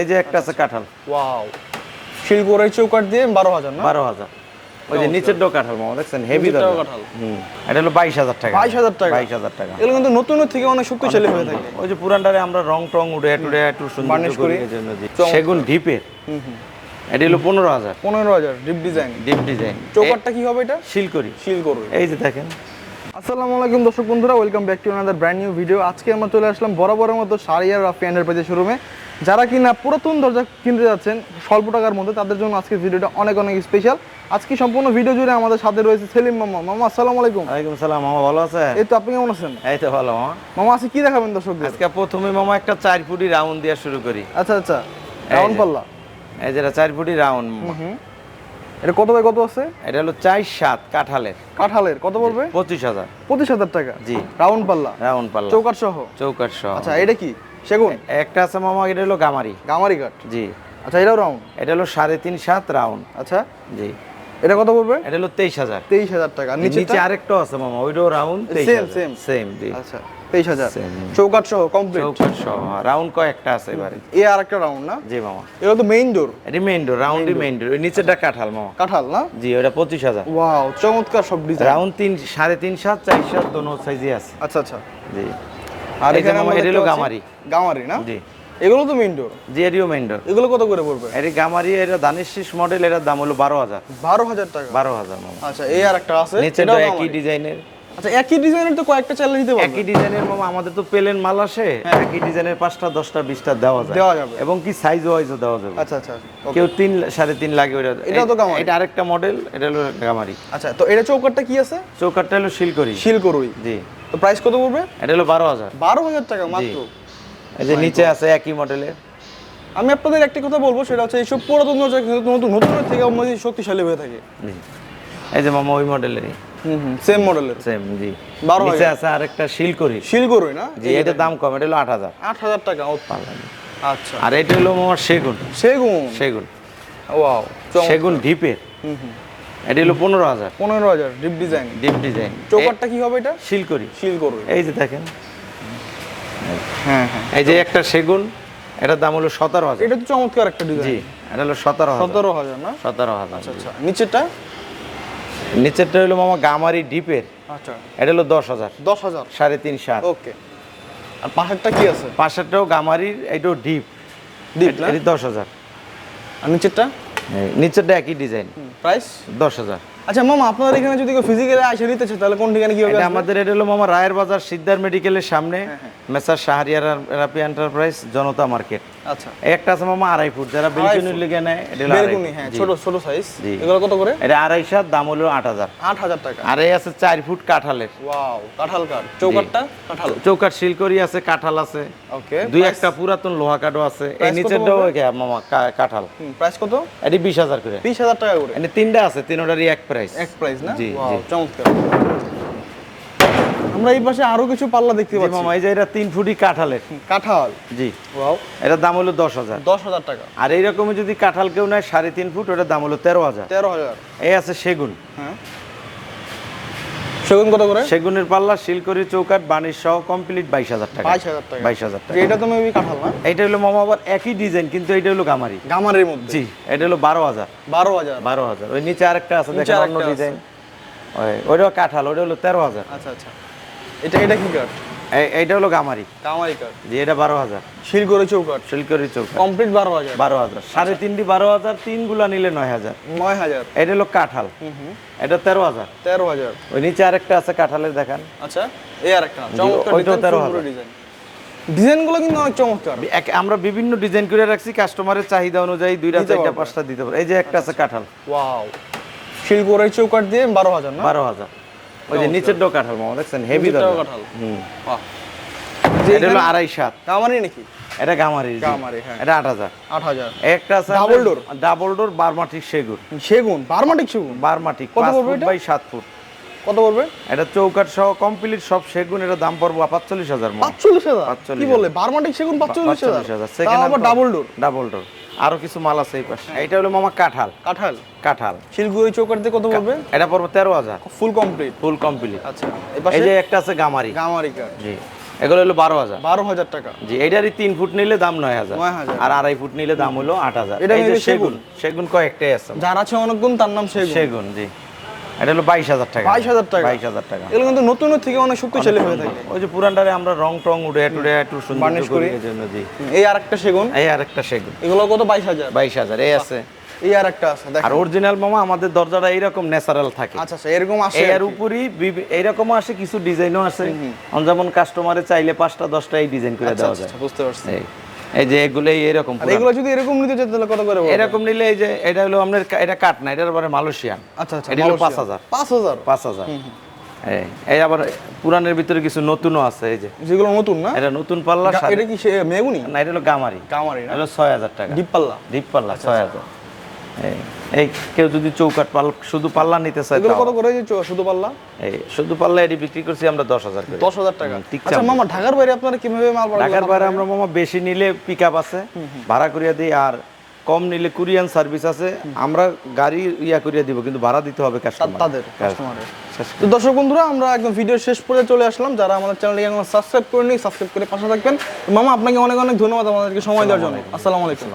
এই যে একটা আছে কাঁঠাল। ওয়াও। শিলগোড়াই চৌকাট দিয়ে বারো হাজার না? বারো হাজার। ওই যে নিচের ডো কাঁঠাল মামা দেখছেন? হেভি কাঁঠাল। হুম। এটা হলো বাইশ হাজার টাকা। 22,000 টাকা? বাইশ হাজার টাকা। এগুলো কিন্তু নতুনের থেকে অনেক শক্তিশালী হয়ে থাকে। ওই যে পুরানটারে আমরা রং টং উড়ে টুড়ে একটু সুন্দর করি করি। সেগুন ডিপের। এটা হলো পনেরো হাজার। পনেরো হাজার ডিপ ডিজাইন। Deep design. চৌকাটটা কি হবে এটা? শিলকরি শিলগোড়াই এই যে দেখেন। আসসালামু আলাইকুম দর্শক বন্ধুরা welcome back to another brand new video আজকে আমরা চলে আসলাম বরাবরের মতো সারিয়ার রাফি এন্টারপ্রাইজের শোরুমে যারা কিনা পুরাতন দরজা কিনতে যাচ্ছেন স্বল্প টাকার মধ্যে তাদের জন্য আজকের ভিডিওটা অনেক অনেক স্পেশাল আজকে সম্পূর্ণ ভিডিও জুড়ে আমাদের সাথে রয়েছে সেলিম মামা। মামা আসসালামু আলাইকুম। ওয়ালাইকুম সালাম মামা ভালো আছে এই তো আপনি কেমন আছেন? এই তো ভালো মামা। মামা আজকে কি দেখাবেন দর্শকদের? আজকে প্রথমে মামা একটা চার ফুটি রাউন্ড দিয়ে শুরু করি। আচ্ছা আচ্ছা। রাউন্ড পাল্লা। এই যেটা চার ফুটি রাউন্ড এটা কত বাই কত আছে? এটা হলো চার সাত কাঁঠালের। কাঁঠালের কত পড়বে? পঁচিশ হাজার। পঁচিশ হাজার টাকা। জি। রাউন্ড পাল্লা। রাউন্ড পাল্লা। চৌকাট সহ চৌকাট সহ আচ্ছা এটা কি? সেগুন? একটা আছে মামা এটা হলো গামারি। গামারি কাঠ। জি। আচ্ছা এটাও রাউন্ড? এটা হলো সাড়ে তিন সাত রাউন্ড। আচ্ছা। জি। এটা কত পড়বে? এটা হলো তেইশ হাজার। তেইশ হাজার টাকা। নিচে আরেকটাও আছে মামা ওইটাও রাউন্ড Same, same. সেম জি। আচ্ছা। তেইশ হাজার। চৌকাট সহ কমপ্লিট চৌকাট সহ রাউন্ড কয়েকটা আছে এবারে? এ আর একটা রাউন্ড না? জি মামা। এটা তো মেইন ডোর এটা মেইন ডোর রাউন্ডই মেইন ডোর নিচেটা কাঁঠাল মামা। কাঁঠাল না? জি ওটা পঁচিশ হাজার। ওয়াও চমৎকার সব ডিজাইন রাউন্ড তিন সাড়ে তিন সাত চার সাত দোনো সাইজে আছে। আচ্ছা আচ্ছা। জি। আর এখানে মামা, আমরা এটা হলো গামারি। গামারি না? জি। এগুলো তো মেইন ডোর জি এটিও মেইন ডোর এগুলো কত করে পড়বে? এটি গামারি এটা দানিশ শীষ মডেল এটার দাম হলো বারো হাজার। বারো হাজার টাকা। বারো হাজার মামা। আচ্ছা এই আর একটা আছে এটাও একই ডিজাইনের আচ্ছা একই ডিজাইনের তো কয়েকটা চালিয়ে দিতে পারবে। একই ডিজাইনের মামা আমাদের তো পেলেন মাল আসে। একই ডিজাইনের পাঁচটা দশটা বিশটা দেওয়া যায়। হ্যাঁ। দেওয়া যাবে। এবং কি সাইজ ওয়াইজও দেওয়া যাবে। আচ্ছা আচ্ছা কেউ তিন সাড়ে তিন লাগে ওটা এটাও তো গামারি। এটা আরেকটা মডেল এটা হলো গামারি। আচ্ছা তো এটা চৌকাটটা কি আছে? চৌকাটটা হলো শিলকরি শিলকরুই জি। তো প্রাইস কত পড়বে? এটা হলো বারো হাজার। বারো হাজার টাকা মাত্র? এই যে নিচে আছে একই মডেলের আমি আপনাদের একটা কথা বলব সেটা হচ্ছে এইসব পুরাতন নতুন নতুনের থেকে অনেক শক্তিশালী হয়ে থাকে। এই যে মামা ওই মডেলেরই হুম হুম সেম মডেলের সেম জি। বারো নিচে আছে আরেকটা শিলকরি। শিলগরুই না? জি এটার দাম কম এটা হলো আট হাজার। আট হাজার টাকা ও, আচ্ছা। আর এটা হলো মামার সেগুন। সেগুন? সেগুন। ওয়াও সেগুন হুম এটা হলো পনেরো হাজার। পনেরো হাজার ডিপ ডিজাইন। Deep design. চৌকাটটা কি হবে এটা? শিলকরি। শিলগরুই এই যে দেখেন। হ্যাঁ হ্যাঁ। এই যে একটা সেগুন এটার দাম হলো সতেরো হাজার। এটা তো চমৎকার একটা ডিজাইন। জি এটা হলো সতেরো সতেরো হাজার না? সতেরো হাজার। আচ্ছা। নিচেরটা? নিচেরটা হলো মামা গামারি ডিপের। আচ্ছা। এটা হলো দশ হাজার। দশ হাজার? সাড়ে তিন সাত। ওকে। আর পাশেরটা কি আছে? পাশেরটাও গামারির এটাও ডিপ। ডিপ দশ হাজার। আর নিচেরটা? নিচেরটা একই ডিজাইন। প্রাইস দশ হাজার। আচ্ছা মামা আপনাদের এখানে যদি কেউ ফিজিক্যালি আসে নিতে চায় তাহলে কোন ঠিকানা কি হবে এটা আমাদের এটা হলো মামা রায়ের বাজার সিদ্ধার মেডিকেলের সামনে Messrs Shahriar Rapi enterprise Janata market আচ্ছা। একটা আছে মামা আড়াই ফুট যারা বেলকুনির লিগে নেয় এটা হলো বেলকুনি হ্যাঁ ছোট ছোট সাইজ এগুলো কত করে? এটা আড়াই সাত দাম হলো আট হাজার। আট হাজার টাকা। আর এই আছে চার ফুট কাঁঠালের। ওয়াও কাঁঠাল কাঠ। চৌকাটটা কাঁঠাল? চৌকাট শিলকরি আছে কাঁঠাল আছে। ওকে দুই একটা পুরাতন লোহা কাঠও আছে। এই কত নিচেরটাও মামা কাঁঠাল। প্রাইস কত? এটি বিশ হাজার করে। বিশ হাজার টাকা করে। এখানে তিনটা আছে তিনোটারই এক প্রাইস এক প্রাইস না? জি, চমৎকার। আমরা এই পাশে আরও কিছু পাল্লা দেখতে পাচ্ছি। মামা এই যে এটা তিন ফুটি কাঁঠালের। কাঁঠাল। জি। ওয়াও এটার দাম হলো দশ হাজার। দশ হাজার টাকা। আর এইরকমই যদি কাঁঠাল কেউ নেয় সাড়ে তিন ফুট ওটার দাম হলো তেরো হাজার। তেরো হাজার। এই আছে সেগুন। হ্যাঁ। সেগুন কত করে? সেগুনের পাল্লা শিলকরি চৌকাট বানিশ সহ কমপ্লিট বাইশ হাজার টাকা। বাইশ হাজার টাকা। বাইশ হাজার টাকা। এটা তো মেবি কাঁঠাল না? এটা হলো মামা আবার একই ডিজাইন কিন্তু এটা হলো গামারি। গামারের মধ্যে? জি এটা হলো বারো হাজার। বারো হাজার। বারো হাজার। ওই নিচে আরেকটা আছে দেখেন অন্য ডিজাইন। ওই ওইটা কাঁঠাল ওইটা হলো তেরো হাজার। আচ্ছা আচ্ছা। এটা এটা কি কাঠ? এইটা হলো গামারি। কামারি কাঠ জি এটা বারো হাজার। শিলগড়ে চৌকাঠ। শিলকরি চৌকাট কমপ্লিট বারো হাজার। বারো হাজার। সাড়ে তিনটি বারো হাজার তিনগুলা নিলে নয় হাজার। নয় হাজার। এটা হলো কাঁঠাল। এটা তেরো হাজার। তেরো হাজার। ওই নিচে আরেকটা আছে কাঁঠালের দেখান। আচ্ছা এই আর একটা ওইটাও তেরো হাজার। ডিজাইন। ডিজাইনগুলো কিন্তু অনেক চমৎকার। আমরা বিভিন্ন ডিজাইন করে রাখছি কাস্টমারের চাহিদা অনুযায়ী দুইটা চারটা পাঁচটা দিতে পারে এই যে একটা আছে কাঁঠাল। ওয়াও। শিলগড়ের চৌকাঠ দিয়ে বারো হাজার বারো হাজার। ওই যে নিচের ডো কাঁঠাল মামা দেখছেন? হেভি কাঁঠাল। হুম। এটা হলো আড়াই সাত। কামারি নাকি? এটা গামারি গামারি, হ্যাঁ। এটা আট হাজার। আট হাজার। একটা আছে Double door? Double door Burma teak সেগুন। সেগুন বারমাটিক সেগুন? বারমাটিক কত পড়বে বাই সাত ফুট। কত পড়বে? এটা চৌকাট সহ কমপ্লিট সব সেগুন এটা দাম পড়ব পাঁচচল্লিশ হাজার পাঁচচল্লিশ হাজার? কি বলে? বারমাটিক সেগুন পাঁচচল্লিশ হাজার। তাও ডাবল ডোর ডাবল ডোর আরও কিছু মাল আছে এই পাশে। এটা হলো মামা কাঁঠাল। কাঁঠাল? কাঁঠাল। শিলগুড়ি চৌকার দিয়ে কত পড়বে? এটা পড়বে তেরো হাজার। Full complete? Full complete. আচ্ছা এই যে একটা আছে গামারি। গামারি কাঠ। জি। এগুলো হলো বারো হাজার। বারো হাজার টাকা। জি এটারই তিন ফুট নিলে দাম নয় হাজার। 9,000 আর আড়াই ফুট নিলে দাম হলো আট হাজার। এটা সেগুন। সেগুন। কয়েকটাই আছে। যার আছে অনেক গুণ তার নাম সেগুন। সেগুন জি। এটা হলো বাইশ হাজার টাকা। 22,000 টাকা? বাইশ হাজার টাকা। এগুলো কিন্তু নতুনের থেকে অনেক শক্তিশালী হয়ে থাকে। ওই যে পুরানটারে আমরা রং টং উড়ে টুড়ে একটু সুন্দর করি। এই আর একটা সেগুন। এই আরেকটা সেগুন। এগুলো কত? বাইশ হাজার। বাইশ হাজার এই আছে। এই আর একটা আছে আর অরিজিনাল মামা আমাদের দরজাটা এইরকম ন্যাচারাল থাকে। আচ্ছা আচ্ছা এরকম আসে এর উপরই এইরকমও আসে কিছু ডিজাইনও আছে যেমন কাস্টমারে চাইলে পাঁচটা দশটা এই ডিজাইন করে দেওয়া যায়। আচ্ছা বুঝতে পারছি। এই যে এগুলো এরকম এগুলো যদি এরকম নিতে চাই তাহলে কত করে এরকম নিলে এই যে এটা হলো আপনার এটা কাট না এটার পরে মালয়েশিয়ান। আচ্ছা আচ্ছা এটা হলো পাঁচ হাজার। পাঁচ হাজার? পাঁচ হাজার। এই আবার পুরানের ভিতরে কিছু নতুনও আছে এই যে। যেগুলো নতুন না? এটা নতুন পাল্লা এটা কি মেগুনি? না এটা হলো গামারি। গামারি না? এটা হলো ছয় হাজার টাকা। ডিপ পাল্লা। ডিপ পাল্লা ছয় হাজার। এই। এই কেউ যদি চৌকাট পাল শুধু পাল্লা নিতে চায় এগুলো কত করে শুধু পাল্লা? এই শুধু পাল্লা এটি বিক্রি করছি আমরা দশ হাজার করে। দশ হাজার টাকা। ঠিক আচ্ছা মামা ঢাকার বাইরে আপনারা কীভাবে মাল পাঠান? ঢাকার বাইরে আমরা মামা বেশি নিলে পিক আপ আছে ভাড়া করিয়া দিই আর কম নিলে কুরিয়ান সার্ভিস আছে। আমরা গাড়ি ইয়া করিয়া দিব কিন্তু ভাড়া দিতে হবে কাস্টমার তাদের কাস্টমারের তো দর্শক বন্ধুরা আমরা একদম ভিডিও শেষ পর্যায়ে চলে আসলাম। যারা আমাদের চ্যানেলটিকে এখন সাবস্ক্রাইব করেনি সাবস্ক্রাইব করে পাশে থাকবেন। মামা আপনাকে অনেক অনেক ধন্যবাদ আমাদেরকে সময় দেওয়ার জন্য। আসসালামু আলাইকুম।